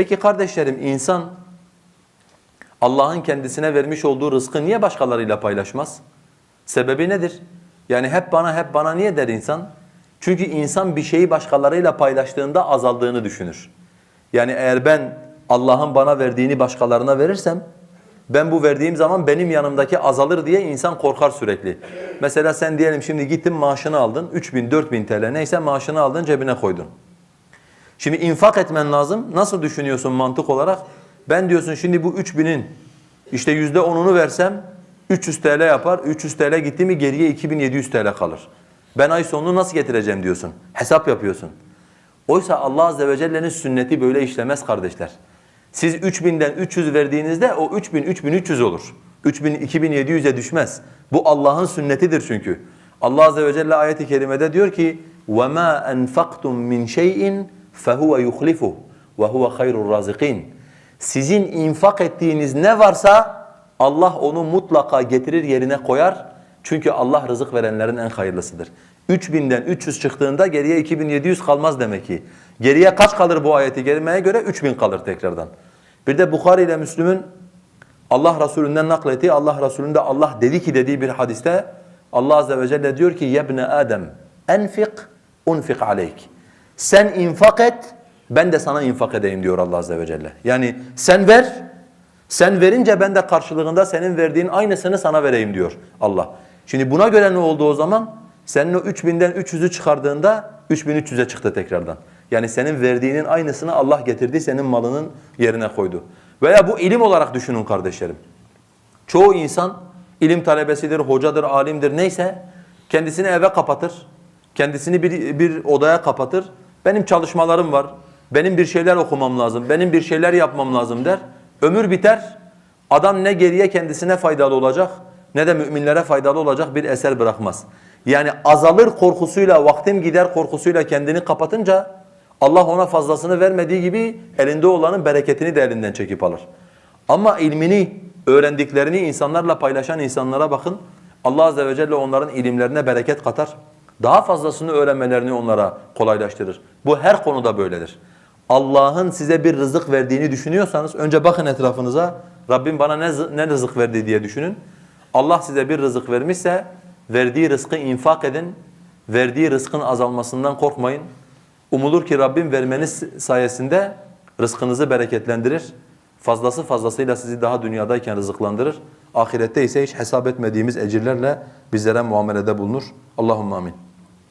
Peki kardeşlerim insan Allah'ın kendisine vermiş olduğu rızkı niye başkalarıyla paylaşmaz? Sebebi nedir? Yani hep bana hep bana niye der insan? Çünkü insan bir şeyi başkalarıyla paylaştığında azaldığını düşünür. Yani eğer ben Allah'ın bana verdiğini başkalarına verirsem ben bu verdiğim zaman benim yanımdaki azalır diye insan korkar sürekli. Mesela sen diyelim şimdi gittin maaşını aldın 3000 4000 TL neyse maaşını aldın cebine koydun. Şimdi infak etmen lazım. Nasıl düşünüyorsun mantık olarak? Ben diyorsun şimdi bu 3000'in işte yüzde onunu versem 300 TL yapar. 300 TL gitti mi geriye 2700 TL kalır. Ben ay sonunu nasıl getireceğim diyorsun. Hesap yapıyorsun. Oysa Allah Azze ve Celle'nin sünneti böyle işlemez kardeşler. Siz 3000'den 300 verdiğinizde o 3000 3300 olur. 3000 2700'e düşmez. Bu Allah'ın sünnetidir çünkü. Allah Azze ve Celle ayet-i kerimede diyor ki وَمَا أَنْفَقْتُم مِّنْ شَيْءٍ فَهُوَ يُخْلِفُهُ وَهُوَ خَيْرُ الرَّازِقِينَ Sizin infak ettiğiniz ne varsa Allah onu mutlaka getirir yerine koyar. Çünkü Allah rızık verenlerin en hayırlısıdır. 3000'den 300 çıktığında geriye 2700 kalmaz demek ki. Geriye kaç kalır bu ayeti kerimeye göre? 3000 kalır tekrardan. Bir de Bukhari ile Müslüm'ün Allah Resulü'nden naklettiği, Allah Resulü'nde Allah dedi ki dediği bir hadiste Allah Azze ve Celle diyor ki yebne Adem enfik unfik aleyk. sen infak et, ben de sana infak edeyim diyor Allah Azze ve Celle. Yani sen ver, sen verince ben de karşılığında senin verdiğin aynısını sana vereyim diyor Allah. Şimdi buna göre ne oldu o zaman? Senin o 3000'den 300'ü çıkardığında 3300'e çıktı tekrardan. Yani senin verdiğinin aynısını Allah getirdi, senin malının yerine koydu. Veya bu ilim olarak düşünün kardeşlerim. Çoğu insan ilim talebesidir, hocadır, alimdir neyse kendisini eve kapatır. Kendisini bir, bir odaya kapatır. Benim çalışmalarım var. Benim bir şeyler okumam lazım. Benim bir şeyler yapmam lazım der. Ömür biter. Adam ne geriye kendisine faydalı olacak ne de müminlere faydalı olacak bir eser bırakmaz. Yani azalır korkusuyla, vaktim gider korkusuyla kendini kapatınca Allah ona fazlasını vermediği gibi elinde olanın bereketini de elinden çekip alır. Ama ilmini, öğrendiklerini insanlarla paylaşan insanlara bakın. Allah Azze ve Celle onların ilimlerine bereket katar. Daha fazlasını öğrenmelerini onlara kolaylaştırır. Bu her konuda böyledir. Allah'ın size bir rızık verdiğini düşünüyorsanız önce bakın etrafınıza. Rabbim bana ne, ne rızık verdi diye düşünün. Allah size bir rızık vermişse verdiği rızkı infak edin. Verdiği rızkın azalmasından korkmayın. Umulur ki Rabbim vermeniz sayesinde rızkınızı bereketlendirir. Fazlası fazlasıyla sizi daha dünyadayken rızıklandırır. Ahirette ise hiç hesap etmediğimiz ecirlerle bizlere muamelede bulunur. Allahümme amin.